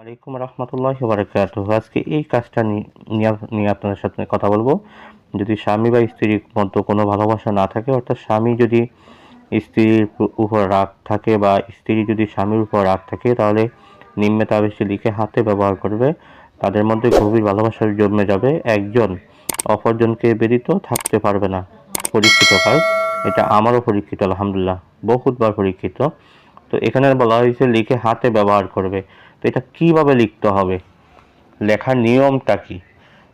আসসালামাইকুম রহমতুল্লাহ বারকাত আজকে এই কাজটা নিয়ে আপনাদের সাথে কথা বলব। যদি স্বামী বা স্ত্রীর মধ্যে কোনো ভালোবাসা না থাকে, অর্থাৎ স্বামী যদি স্ত্রীর উপর রাগ থাকে বা স্ত্রী যদি স্বামীর উপর রাগ থাকে, তাহলে নিম্নে তাবিজটি লিখে হাতে ব্যবহার করবে। তাদের মধ্যে গভীর ভালোবাসা জন্মে যাবে। একজন অপরজনকে ব্যতীত থাকতে পারবে না। পরীক্ষিত কাজ। এটা আমারও পরীক্ষিত, আলহামদুলিল্লাহ। বহুতবার পরীক্ষিত। তো এখানে বলা হয়েছে, লিখে হাতে ব্যবহার করবে। তো এটা কীভাবে লিখতে হবে? লেখার নিয়মটা কি?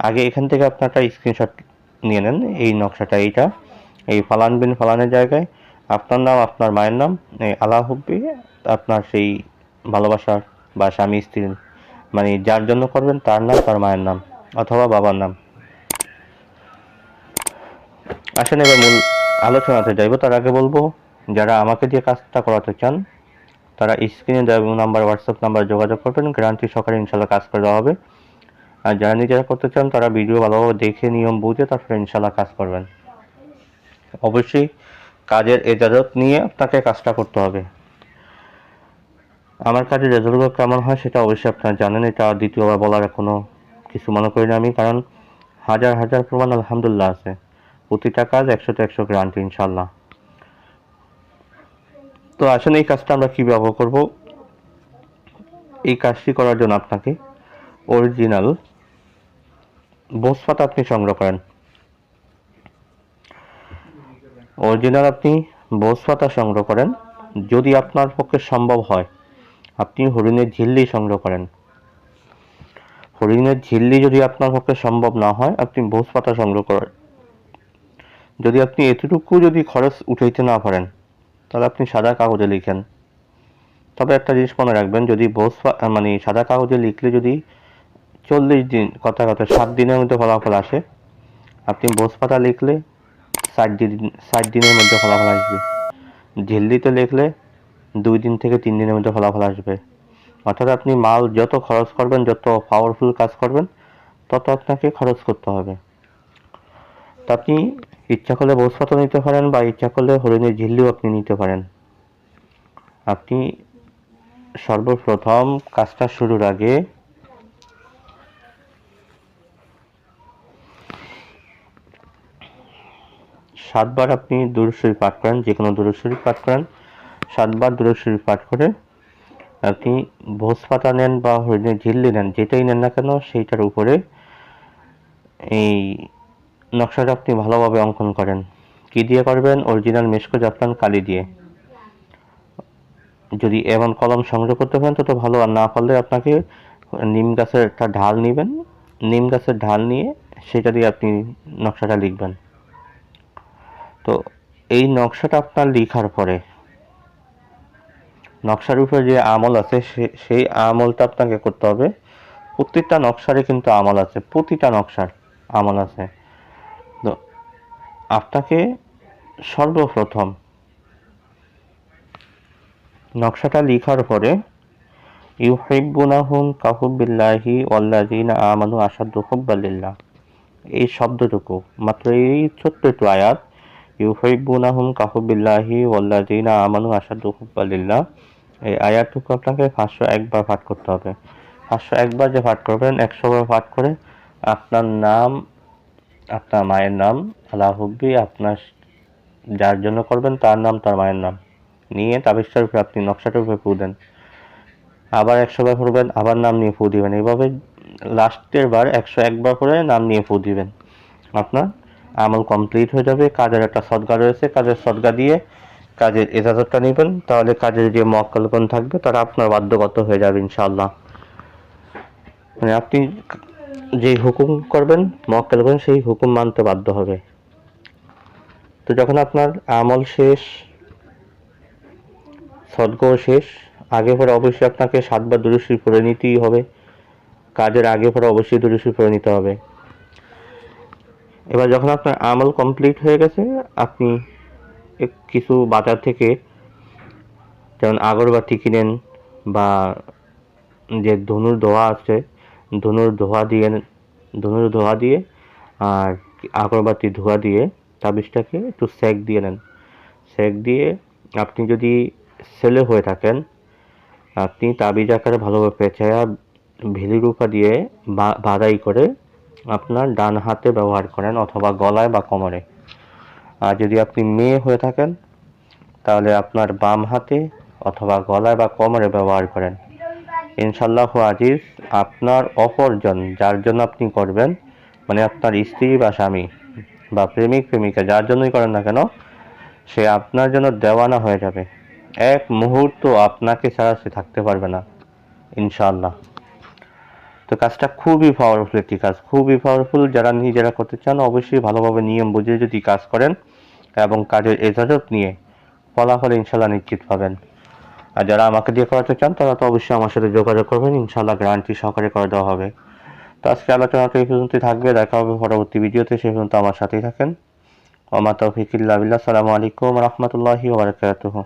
আগে এখান থেকে আপনার একটা স্ক্রিনশট নিয়ে নেন, এই নকশাটা, এইটা। এই ফালান বিন ফালানের জায়গায়। আপনার নাম, আপনার মায়ের নাম, এই আলা হুব্বি, আপনার সেই ভালোবাসার বা স্বামী, স্ত্রীর মানে যার জন্য করবেন তার নাম, তার মায়ের নাম, অথবা বাবার নাম। আসেন এবার মূল আলোচনাতে যাইব। তার আগে বলব, যারা আমাকে দিয়ে কাজটা করাতে চান তারা স্ক্রিনে দেওয়া নাম্বার হোয়াটসঅ্যাপ নাম্বার যোগাযোগ করবেন। গ্যারান্টি সহকারে ইনশাল্লাহ কাজ করে দেওয়া হবে। আর যারা নিজেরা করতে চান, তারা ভিডিও ভালোভাবে দেখে, নিয়ম বুঝে তারপরে ইনশাল্লাহ কাজ করবেন। অবশ্যই কাজের এজাজত নিয়ে আপনাকে কাজটা করতে হবে। আমার কাজের রেজাল্টগুলো কেমন হয় সেটা অবশ্যই আপনারা জানেন। এটা দ্বিতীয়বার বলার কোনো কিছু মনে করি না আমি, কারণ হাজার হাজার প্রমাণ আলহামদুলিল্লাহ আছে। প্রতিটা কাজ একশোতে একশো গ্যারান্টি ইনশাল্লাহ তো আসলে এই কাজটা আমরা কি ব্যবহার করব? এই কাজটি করার জন্য আপনাকে অরিজিনাল বোস পাতা আপনি সংগ্রহ করেন। অরিজিনাল আপনি বোস পাতা সংগ্রহ করেন। যদি আপনার পক্ষে সম্ভব হয়, আপনি হরিণের ঝিল্লি সংগ্রহ করেন। হরিণের ঝিল্লি যদি আপনার পক্ষে সম্ভব না হয়, আপনি বোস পাতা সংগ্রহ করেন। যদি আপনি এতটুকু যদি খরচ উঠাইতে না পারেন তাহলে আপনি সাদা কাগজে লিখেন। তবে একটা জিনিস মনে রাখবেন, যদি বোস মানে সাদা কাগজে লিখলে যদি চল্লিশ দিন, কথা কথা, সাত দিনের মধ্যে ফলাফল আসে, আপনি বোস পাতা লিখলে ষাট দিন, ষাট দিনের মধ্যে ফলাফল আসবে। ঝিল্লিতে লিখলে দুই দিন থেকে তিন দিনের মধ্যে ফলাফল আসবে। অর্থাৎ আপনি মাল যত খরচ করবেন, যত পাওয়ারফুল কাজ করবেন, তত আপনাকে খরচ করতে হবে। তো আপনি ইচ্ছা করলে বসপাতও নিতে পারেন বা ইচ্ছা করলে হরিণের ঝিল্লিও আপনি নিতে পারেন। আপনি সর্বপ্রথম কাজটা শুরুর আগে সাতবার আপনি দুরুশ্বরী পাঠ করেন যে কোনো দুরুশ্বরী পাঠ করেন। সাতবার দুরুশ্বরী পাঠ করে আপনি ভোজ পাতা নেন বা হরিণের ঝিল্লি নেন, যেটাই নেন না কেন সেইটার উপরে এই নকশাটা আপনি ভালোভাবে অঙ্কন করেন। কি দিয়ে করবেন? অরিজিনাল মেশকো জাফরান কালি দিয়ে। যদি এমন কলম সংগ্রহ করতে পারেন তত ভালো। আর না পারলে আপনাকে নিম গাছের একটা ঢাল নেবেন। নিম গাছের ঢাল নিয়ে সেটা দিয়ে আপনি নকশাটা লিখবেন। তো এই নকশাটা আপনার লেখার পরে নকশার উপরে যে আমল আছে সেই আমলটা আপনাকে করতে হবে। প্রত্যেকটা নকশারে কিন্তু আমল আছে। প্রতিটা নকশার আমল আছে। আপনাকে সর্বপ্রথম নকশাটা লিখার পরে, ইউহিব্বুনাহুম কাহুবিল্লাহি ওয়াল্লাযিনা আমানু আশাদ্দু হুব্বালিল্লাহ এই শব্দটুকু, মাত্র এই ছোট্ট একটু আয়াত, ইউহিব্বুনাহুম কাহুবিল্লাহি ওয়াল্লাযিনা আমানু আশাদ্দু হুব্বালিল্লাহ এই আয়াতটুকু আপনাকে পাঁচশো একবার পাঠ করতে হবে। পাঁচশো একবার যে পাঠ করবেন, একশো বার পাঠ করে আপনার নাম আপনার মায়ের নাম আলাহুব্বি আপনার যার জন্য করবেন তার নাম, তার মায়ের নাম। নিয়ে তাবিজটার উপরে আপনি নকশাটার উপরে ফু দেন। আবার একশো বার করবেন আবার নাম নিয়ে ফু দিবেন। এইভাবে লাস্টের বার একশো একবার করে নাম নিয়ে ফু দিবেন। আপনার আমল কমপ্লিট হয়ে যাবে, কাজের একটা সদগা রয়েছে, কাজের সদগা দিয়ে কাজের এজাজতটা নেবেন। তাহলে কাজের যে মক্কালগণ থাকবে, তারা আপনার বাধ্যগত হয়ে যাবে ইনশাল্লাহ মানে আপনি যে হুকুম করবেন মক্কালগণ সেই হুকুম মানতে বাধ্য হবে। তো যখন আপনার আমল শেষ সদ্গ শেষ, আগে পরে অবশ্যই আপনাকে সাতবার দুরুশি পরে নিতেই হবে। কাজের আগে পরে অবশ্যই দুরুশি পরে নিতে হবে। এবার যখন আপনার আমল কমপ্লিট হয়ে গেছে, আপনি কিছু বাজার থেকে যেমন আগরবাতি কিনেন বা যে ধনুর দোয়া আছে ধনুর ধোয়া দিয়ে, ধনুর ধোয়া দিয়ে আর আগরবাতি ধোয়া দিয়ে তাবিজটাকে একটু সেক দিয়ে নেন। সেক দিয়ে আপনি যদি ছেলে হয়ে থাকেন, আপনি তাবিজ আকারে ভালোভাবে পেঁচায়া ভেলি রূপা দিয়ে বাদাই করে আপনার ডান হাতে ব্যবহার করেন অথবা গলায় বা কোমরে। আর যদি আপনি মেয়ে হয়ে থাকেন, তাহলে আপনার বাম হাতে অথবা গলায় বা কোমরে ব্যবহার করেন। ইনশাল্লাহ আজিজ, আপনার অপরজন যার জন্য আপনি করবেন মানে আপনার স্ত্রী বা স্বামী বা প্রেমিক, প্রেমিকা, যার জন্যই করেন না কেন, সে আপনার জন্য দেওয়ানা হয়ে যাবে। এক মুহূর্ত আপনাকে ছাড়া সে থাকতে পারবে না ইনশাল্লাহ তো কাজটা খুবই পাওয়ারফুল একটি কাজ, খুবই পাওয়ারফুল যারা নিজেরা করতে চান, অবশ্যই ভালোভাবে নিয়ম বুঝে যদি কাজ করেন এবং কাজের এজাজত নিয়ে ফলাফল ইনশাল্লাহ নিশ্চিত পাবেন। আর যারা আমাকে দিয়ে করাতে চান, তারা তো অবশ্যই আমার সাথে যোগাযোগ করবেন। ইনশাল্লাহ গ্যারান্টি সহকারে করে দেওয়া হবে। তো আজকে আলোচনাটা এই পর্যন্তই থাকবে। দেখা হবে পরবর্তী ভিডিওতে। সে পর্যন্ত আমার সাথেই থাকেন। ওমা তৌফিকিল্লা বিল্লাহ। সালামু আলাইকুম রহমতুল্লাহি ওবরাকাতুহু